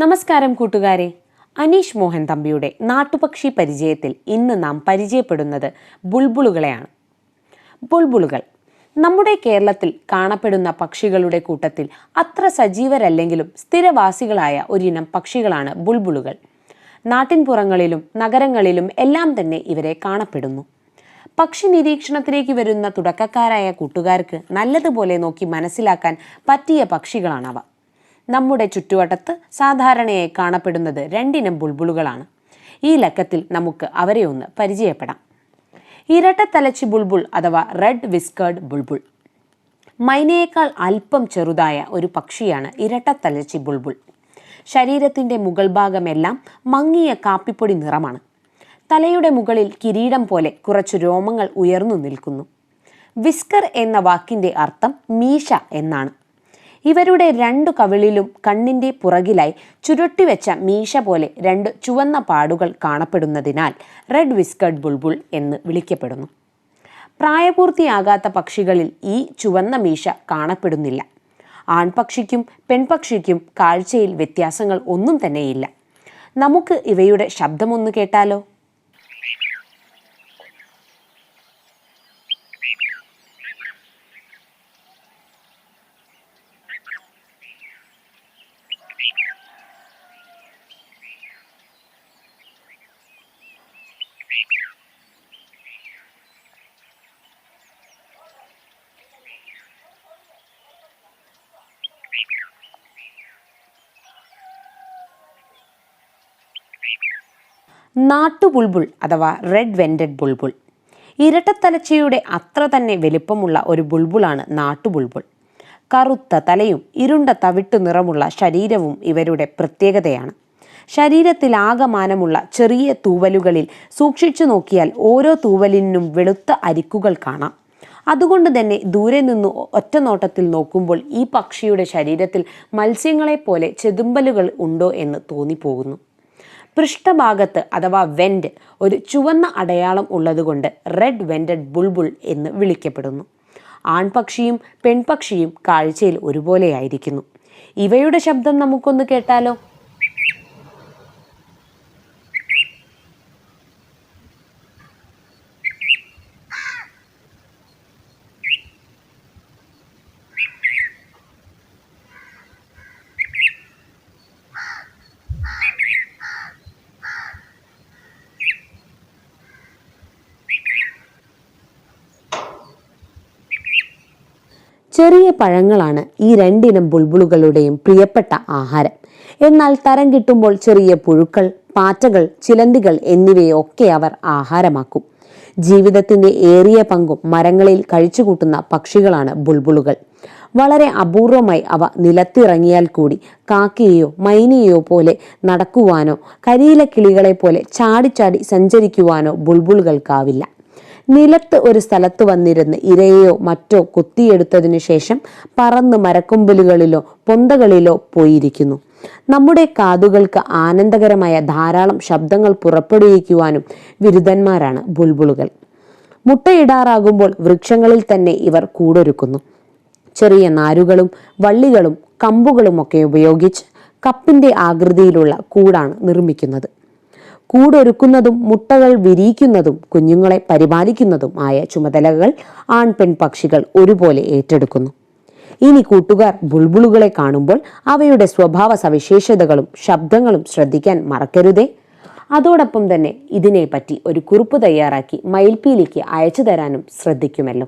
നമസ്കാരം കൂട്ടുകാരെ. അനീഷ് മോഹൻ തമ്പിയുടെ നാട്ടുപക്ഷി പരിചയത്തിൽ ഇന്ന് നാം പരിചയപ്പെടുന്നത് ബുൾബുളുകളെയാണ്. ബുൾബുളുകൾ നമ്മുടെ കേരളത്തിൽ കാണപ്പെടുന്ന പക്ഷികളുടെ കൂട്ടത്തിൽ അത്ര സജീവരല്ലെങ്കിലും സ്ഥിരവാസികളായ ഒരിനം പക്ഷികളാണ് ബുൾബുളുകൾ. നാട്ടിൻപുറങ്ങളിലും നഗരങ്ങളിലും എല്ലാം തന്നെ ഇവരെ കാണപ്പെടുന്നു. പക്ഷി നിരീക്ഷണത്തിലേക്ക് വരുന്ന തുടക്കക്കാരായ കൂട്ടുകാർക്ക് നല്ലതുപോലെ നോക്കി മനസ്സിലാക്കാൻ പറ്റിയ പക്ഷികളാണവ. നമ്മുടെ ചുറ്റുവട്ടത്ത് സാധാരണയായി കാണപ്പെടുന്നത് രണ്ടിനം ബുൾബുളുകളാണ്. ഈ ലക്കത്തിൽ നമുക്ക് അവരെ ഒന്ന് പരിചയപ്പെടാം. ഇരട്ടത്തലച്ചി ബുൾബുൾ അഥവാ റെഡ് വിസ്കേർഡ് ബുൾബുൾ. മൈനയേക്കാൾ അല്പം ചെറുതായ ഒരു പക്ഷിയാണ് ഇരട്ടത്തലച്ചി ബുൾബുൾ. ശരീരത്തിന്റെ മുകൾ ഭാഗമെല്ലാം മങ്ങിയ കാപ്പിപ്പൊടി നിറമാണ്. തലയുടെ മുകളിൽ കിരീടം പോലെ കുറച്ച് രോമങ്ങൾ ഉയർന്നു നിൽക്കുന്നു. വിസ്കർ എന്ന വാക്കിന്റെ അർത്ഥം മീശ എന്നാണ്. ഇവരുടെ രണ്ടു കവിളിലും കണ്ണിന്റെ പുറകിലായി ചുരുട്ടിവെച്ച മീശ പോലെ രണ്ട് ചുവന്ന പാടുകൾ കാണപ്പെടുന്നതിനാൽ റെഡ് വിസ്കർഡ് ബുൾബുൾ എന്ന് വിളിക്കപ്പെടുന്നു. പ്രായപൂർത്തിയാകാത്ത പക്ഷികളിൽ ഈ ചുവന്ന മീശ കാണപ്പെടുന്നില്ല. ആൺപക്ഷിക്കും പെൺപക്ഷിക്കും കാഴ്ചയിൽ വ്യത്യാസങ്ങൾ ഒന്നും തന്നെയില്ല. നമുക്ക് ഇവയുടെ ശബ്ദമൊന്ന് കേട്ടാലോ? നാട്ടുബുൾബുൾ അഥവാ റെഡ് വെൻഡഡ് ബുൾബുൾ. ഇരട്ടത്തലച്ചയുടെ അത്ര തന്നെ വലിപ്പമുള്ള ഒരു ബുൾബുളാണ് നാട്ടുബുൾബുൾ. കറുത്ത തലയും ഇരുണ്ട തവിട്ടു നിറമുള്ള ശരീരവും ഇവരുടെ പ്രത്യേകതയാണ്. ശരീരത്തിലാകമാനമുള്ള ചെറിയ തൂവലുകളിൽ സൂക്ഷിച്ചു നോക്കിയാൽ ഓരോ തൂവലിനും വെളുത്ത അരിക്കുകൾ കാണാം. അതുകൊണ്ട് തന്നെ ദൂരെ നിന്ന് ഒറ്റ നോട്ടത്തിൽ നോക്കുമ്പോൾ ഈ പക്ഷിയുടെ ശരീരത്തിൽ മത്സ്യങ്ങളെപ്പോലെ ചെതുമ്പലുകൾ ഉണ്ടോ എന്ന് തോന്നിപ്പോകുന്നു. പൃഷ്ഠഭാഗത്ത് അഥവാ വെൻഡ് ഒരു ചുവന്ന അടയാളം ഉള്ളതുകൊണ്ട് റെഡ് വെൻഡഡ് ബുൾബുൾ എന്ന് വിളിക്കപ്പെടുന്നു. ആൺപക്ഷിയും പെൺപക്ഷിയും കാഴ്ചയിൽ ഒരുപോലെയായിരിക്കുന്നു. ഇവയുടെ ശബ്ദം നമുക്കൊന്ന് കേട്ടാലോ? ചെറിയ പഴങ്ങളാണ് ഈ രണ്ടിനം ബുൾബുളുകളുടെയും പ്രിയപ്പെട്ട ആഹാരം. എന്നാൽ തരം കിട്ടുമ്പോൾ ചെറിയ പുഴുക്കൾ പാറ്റകൾ ചിലന്തികൾ എന്നിവയൊക്കെ അവർ ആഹാരമാക്കും. ജീവിതത്തിന്റെ ഏറിയ പങ്കും മരങ്ങളിൽ കഴിച്ചുകൂട്ടുന്ന പക്ഷികളാണ് ബുൾബുളുകൾ. വളരെ അപൂർവമായി അവ നിലത്തിറങ്ങിയാൽ കൂടി കാക്കയെയോ മൈനയെയോ പോലെ നടക്കുവാനോ കരിയില കിളികളെ പോലെ ചാടിച്ചാടി സഞ്ചരിക്കുവാനോ ബുൾബുളുകൾക്കാവില്ല. നിലത്ത് ഒരു സ്ഥലത്ത് വന്നിരുന്ന് ഇരയോ മറ്റോ കുത്തിയെടുത്തതിനു ശേഷം പറന്ന് മരക്കൊമ്പലുകളിലോ പൊന്തകളിലോ പോയിരിക്കുന്നു. നമ്മുടെ കാതുകൾക്ക് ആനന്ദകരമായ ധാരാളം ശബ്ദങ്ങൾ പുറപ്പെടുവിക്കുവാനും വിരുദ്ധന്മാരാണ് ബുൾബുളുകൾ. മുട്ടയിടാറാകുമ്പോൾ വൃക്ഷങ്ങളിൽ തന്നെ ഇവർ കൂടൊരുക്കുന്നു. ചെറിയ നാരുകളും വള്ളികളും കമ്പുകളുമൊക്കെ ഉപയോഗിച്ച് കപ്പിന്റെ ആകൃതിയിലുള്ള കൂടാണ് നിർമ്മിക്കുന്നത്. കൂടൊരുക്കുന്നതും മുട്ടകൾ വിരിയിക്കുന്നതും കുഞ്ഞുങ്ങളെ പരിപാലിക്കുന്നതും ആയ ചുമതലകൾ ആൺ പെൺ പക്ഷികൾ ഒരുപോലെ ഏറ്റെടുക്കുന്നു. ഇനി കൂട്ടുകാർ ബുൾബുളുകളെ കാണുമ്പോൾ അവയുടെ സ്വഭാവ സവിശേഷതകളും ശബ്ദങ്ങളും ശ്രദ്ധിക്കാൻ മറക്കരുതേ. അതോടൊപ്പം തന്നെ ഇതിനെപ്പറ്റി ഒരു കുറിപ്പ് തയ്യാറാക്കി മയിൽപ്പീലിക്ക് അയച്ചു തരാനും ശ്രദ്ധിക്കുമല്ലോ.